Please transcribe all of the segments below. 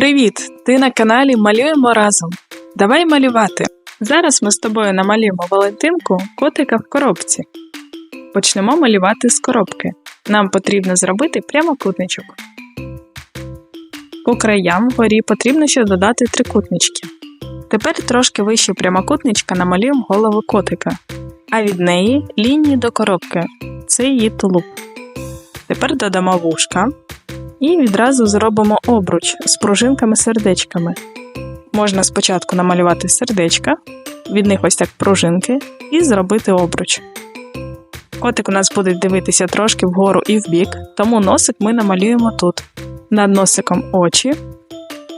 Привіт! Ти на каналі Малюємо разом. Давай малювати. Зараз ми з тобою намалюємо Валентинку котика в коробці. Почнемо малювати з коробки. Нам потрібно зробити прямокутничок. По краям вгорі потрібно ще додати трикутнички. Тепер трошки вище прямокутничка намалюємо голову котика, а від неї лінії до коробки. Це її тулуб. Тепер додамо вушка і відразу зробимо обруч з пружинками-сердечками. Можна спочатку намалювати сердечка, від них ось так пружинки, і зробити обруч. Котик у нас буде дивитися трошки вгору і вбік, тому носик ми намалюємо тут. Над носиком очі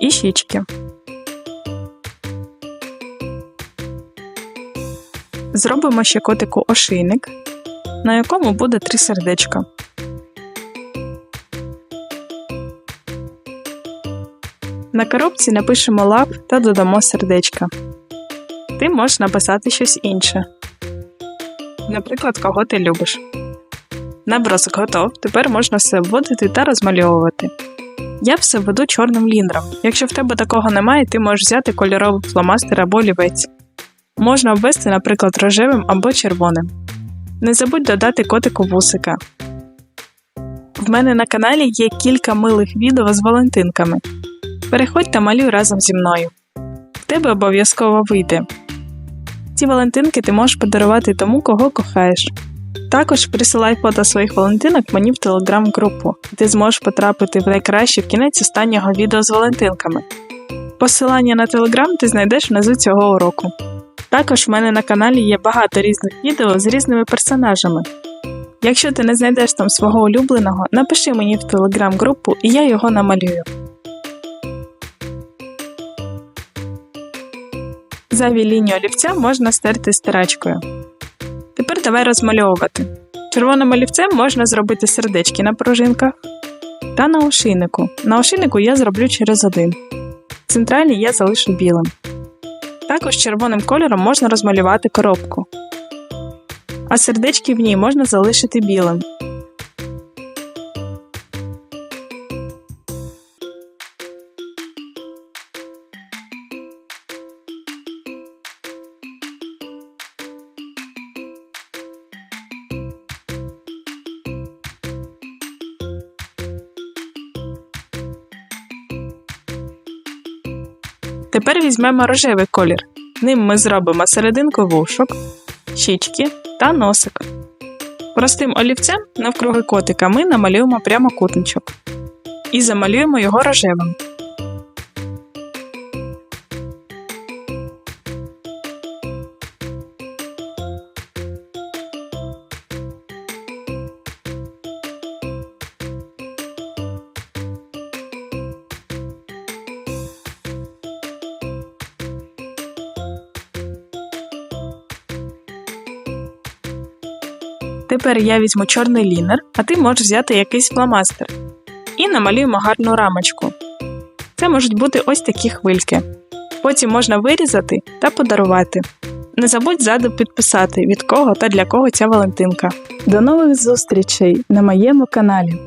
і щічки. Зробимо ще котику ошийник, на якому буде три сердечка. На коробці напишемо лав та додамо сердечка. Ти можеш написати щось інше. Наприклад, кого ти любиш. Набросок готов. Тепер можна все вводити та розмальовувати. Я все веду чорним лінером. Якщо в тебе такого немає, ти можеш взяти кольоровий фломастер або олівець. Можна обвести, наприклад, рожевим або червоним. Не забудь додати котику вусика. В мене на каналі є кілька милих відео з Валентинками. Переходь та малюй разом зі мною. В тебе обов'язково вийде. Ці Валентинки ти можеш подарувати тому, кого кохаєш. Також присилай фото своїх Валентинок мені в телеграм-групу, і ти зможеш потрапити в найкращий кінець останнього відео з Валентинками. Посилання на телеграм ти знайдеш внизу цього уроку. Також в мене на каналі є багато різних відео з різними персонажами. Якщо ти не знайдеш там свого улюбленого, напиши мені в телеграм-групу і я його намалюю. Зайві лінії олівця можна стерти стирачкою. Тепер давай розмальовувати. Червоним олівцем можна зробити сердечки на пружинках та на ошийнику. На ошийнику я зроблю через один. Центральний я залишу білим. Також червоним кольором можна розмалювати коробку. А сердечки в ній можна залишити білим. Тепер візьмемо рожевий колір. Ним ми зробимо серединку вушок, щічки та носик. Простим олівцем навкруги котика ми намалюємо прямокутничок і замалюємо його рожевим. Тепер я візьму чорний лінер, а ти можеш взяти якийсь фломастер. І намалюємо гарну рамочку. Це можуть бути ось такі хвильки. Потім можна вирізати та подарувати. Не забудь ззаду підписати, від кого та для кого ця Валентинка. До нових зустрічей на моєму каналі!